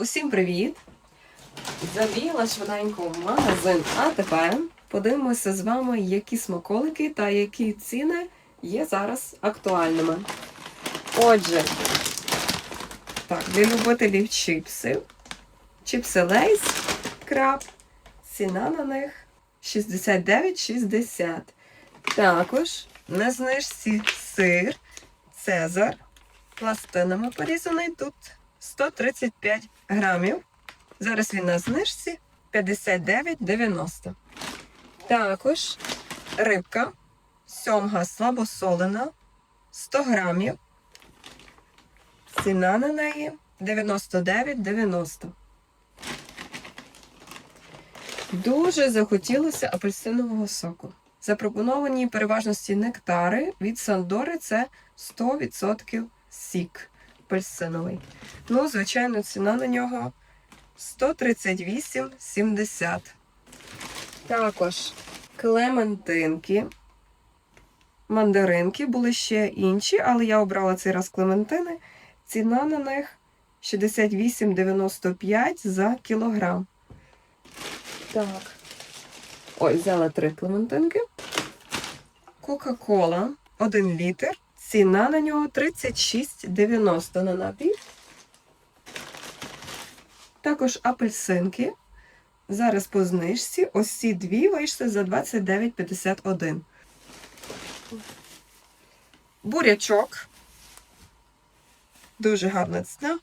Усім привіт! Забігла швиденько в магазин. А тепер подивимося з вами, які смаколики та які ціни є зараз актуальними. Отже, так, для любителів чіпсів. Чіпси Лейс краб. Ціна на них 69,60. Також на знижці сир Цезар. Пластинами порізаний тут 135 грамів. Зараз він на знижці 59,90. Також рибка сьомга слабосолена 100 грамів. Ціна на неї 99,90. Дуже захотілося апельсинового соку. Запропоновані переважності нектари від Сандори це 100% сік апельсиновий. Ну, звичайно, ціна на нього 138,70. Також клементинки. Мандаринки були ще інші, але я обрала цей раз клементини. Ціна на них 68,95 за кілограм. Так. Ой, взяла три клементинки. Кока-кола 1 літр. Ціна на нього 36,90 на напій. Також апельсинки. Зараз по знижці. Ось ці дві вийшли за 29,51. Бурячок. Дуже гарна ціна.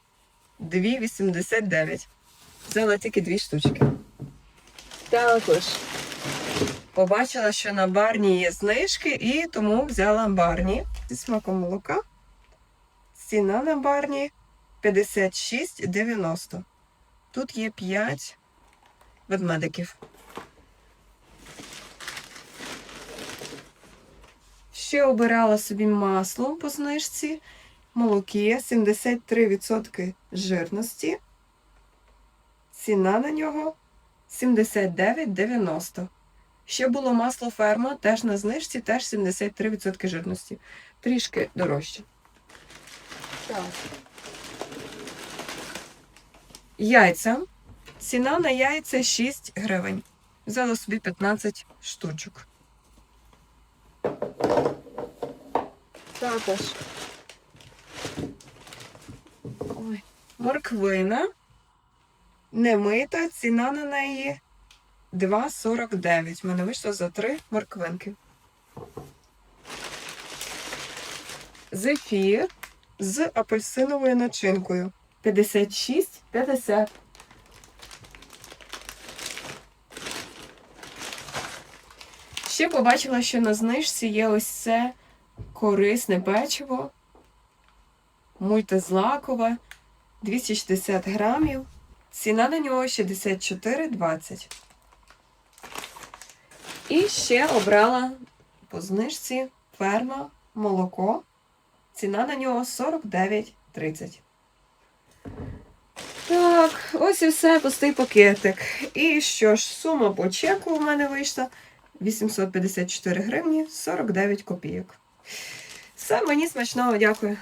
2,89. Взяла тільки дві штучки. Також побачила, що на барні є знижки, і тому взяла барні зі смаком молока. Ціна на барні 56,90. Тут є 5 ведмедиків. Ще обирала собі масло по знижці. Молоки 73% жирності. Ціна на нього 79,90. Ще було масло ферма, теж на знижці, теж 73% жирності. Трішки дорожче. Так. Яйця. Ціна на яйця 6 гривень. Взяла собі 15 штучок. Також. Ой. Морквина. Немита, ціна на неї 2,49. В мене вийшло за 3 морквинки. Зефір з апельсиновою начинкою. 56,50. Ще побачила, що на знижці є ось це корисне печиво. Мультизлакове. 260 грамів. Ціна на нього 64,20. І ще обрала по знижці ферма молоко. Ціна на нього 49,30. Так, ось і все, пустий пакетик. І що ж, сума по чеку у мене вийшла 854 гривні 49 копійок. Все, мені смачного, дякую.